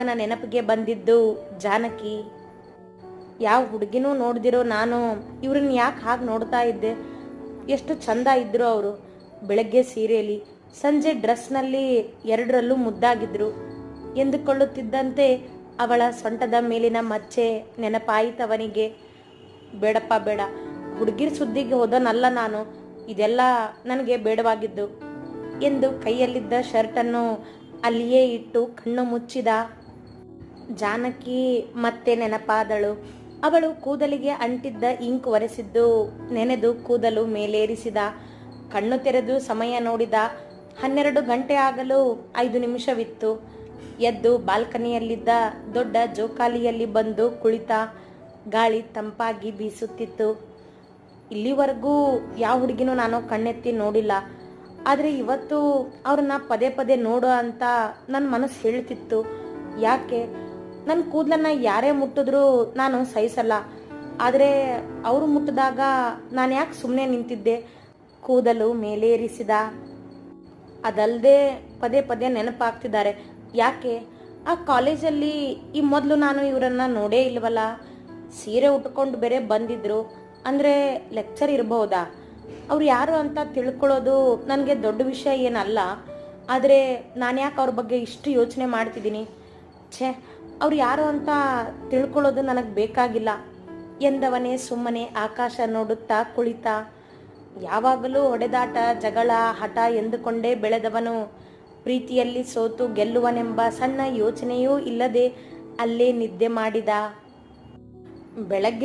ನನ್ನ ನೆನಪಿಗೆ ಬಂದಿದ್ದು ಜಾನಕಿ. ಯಾವ ಹುಡುಗಿನೂ ನೋಡ್ದಿರೋ ನಾನು, ಇವ್ರನ್ನ ಯಾಕೆ ಹಾಗೆ ನೋಡ್ತಾ ಇದ್ದೆ? ಎಷ್ಟು ಚಂದ ಇದ್ರು ಅವರು. ಬೆಳಗ್ಗೆ ಸೀರೆಯಲ್ಲಿ ಸಂಜೆ ಡ್ರೆಸ್ನಲ್ಲಿ ಎರಡರಲ್ಲೂ ಮುದ್ದಾಗಿದ್ರು. ಎಂದುಕೊಳ್ಳುತ್ತಿದ್ದಂತೆ ಅವಳ ಸೊಂಟದ ಮೇಲಿನ ಮಚ್ಚೆ ನೆನಪಾಯಿತವನಿಗೆ. ಬೇಡಪ್ಪ, ಬೇಡ. ಹುಡುಗಿರ್ ಸುದ್ದಿಗೆ ಹೋದನಲ್ಲ ನಾನು. ಇದೆಲ್ಲ ನನಗೆ ಬೇಡವಾಗಿದ್ದು. ಎಂದು ಕೈಯಲ್ಲಿದ್ದ ಶರ್ಟನ್ನು ಅಲ್ಲಿಯೇ ಇಟ್ಟು ಕಣ್ಣು ಮುಚ್ಚಿದ ಜಾನಕಿ ಮತ್ತೆ ನೆನಪಾದಳು. ಅವಳು ಕೂದಲಿಗೆ ಅಂಟಿದ್ದ ಇಂಕ್ ಒರೆಸಿದ್ದು, ನೆನೆದು ಕೂದಲು ಮೇಲೇರಿಸಿದ, ಕಣ್ಣು ತೆರೆದು ಸಮಯ ನೋಡಿದ. ಹನ್ನೆರಡು ಗಂಟೆ ಆಗಲು ಐದು ನಿಮಿಷವಿತ್ತು. ಎದ್ದು ಬಾಲ್ಕನಿಯಲ್ಲಿದ್ದ ದೊಡ್ಡ ಜೋಕಾಲಿಯಲ್ಲಿ ಬಂದು ಕುಳಿತ ಗಾಳಿ ತಂಪಾಗಿ ಬೀಸುತ್ತಿತ್ತು. ಇಲ್ಲಿವರೆಗೂ ಯಾವ ಹುಡುಗಿನೂ ನಾನು ಕಣ್ಣೆತ್ತಿ ನೋಡಿಲ್ಲ. ಆದರೆ ಇವತ್ತು ಅವ್ರನ್ನ ಪದೇ ಪದೇ ನೋಡು ಅಂತ ನನ್ನ ಮನಸ್ಸು ಹೇಳ್ತಿತ್ತು. ಯಾಕೆ? ನನ್ನ ಕೂದಲನ್ನ ಯಾರೇ ಮುಟ್ಟಿದ್ರು ನಾನು ಸಹಿಸಲ್ಲ. ಆದರೆ ಅವರು ಮುಟ್ಟಿದಾಗ ನಾನು ಯಾಕೆ ಸುಮ್ಮನೆ ನಿಂತಿದ್ದೆ? ಕೂದಲು ಮೇಲೇರಿಸಿದ. ಅದಲ್ಲದೆ ಪದೇ ಪದೇ ನೆನಪಾಗ್ತಿದ್ದಾರೆ. ಯಾಕೆ? ಆ ಕಾಲೇಜಲ್ಲಿ ಈ ಮೊದಲು ನಾನು ಇವರನ್ನ ನೋಡೇ ಇಲ್ವಲ್ಲ? ಸೀರೆ ಉಟ್ಕೊಂಡು ಬೇರೆ ಬಂದಿದ್ರು. ಅಂದರೆ ಲೆಕ್ಚರ್ ಇರಬಹುದಾ ಅವ್ರು ಯಾರು ಅಂತ ತಿಳ್ಕೊಳ್ಳೋದು ನನಗೆ ದೊಡ್ಡ ವಿಷಯ ಏನಲ್ಲ. ಆದರೆ ನಾನು ಯಾಕೆ ಅವ್ರ ಬಗ್ಗೆ ಇಷ್ಟು ಯೋಚನೆ ಮಾಡ್ತಿದ್ದೀನಿ? ಛೇ, ಅವ್ರು ಯಾರು ಅಂತ ತಿಳ್ಕೊಳ್ಳೋದು ನನಗೆ ಬೇಕಾಗಿಲ್ಲ. ಎಂದವನೇ ಸುಮ್ಮನೆ ಆಕಾಶ ನೋಡುತ್ತಾ ಕುಳಿತ, ಯಾವಾಗಲೂ ಹೊಡೆದಾಟ, ಜಗಳ, ಹಠ ಎಂದುಕೊಂಡೇ ಬೆಳೆದವನು. ಪ್ರೀತಿಯಲ್ಲಿ ಸೋತು ಗೆಲ್ಲುವನೆಂಬ ಸಣ್ಣ ಯೋಚನೆಯೂ ಇಲ್ಲದೆ ಅಲ್ಲೇ ನಿದ್ದೆ ಮಾಡಿದ. ಬೆಳಗ್ಗೆ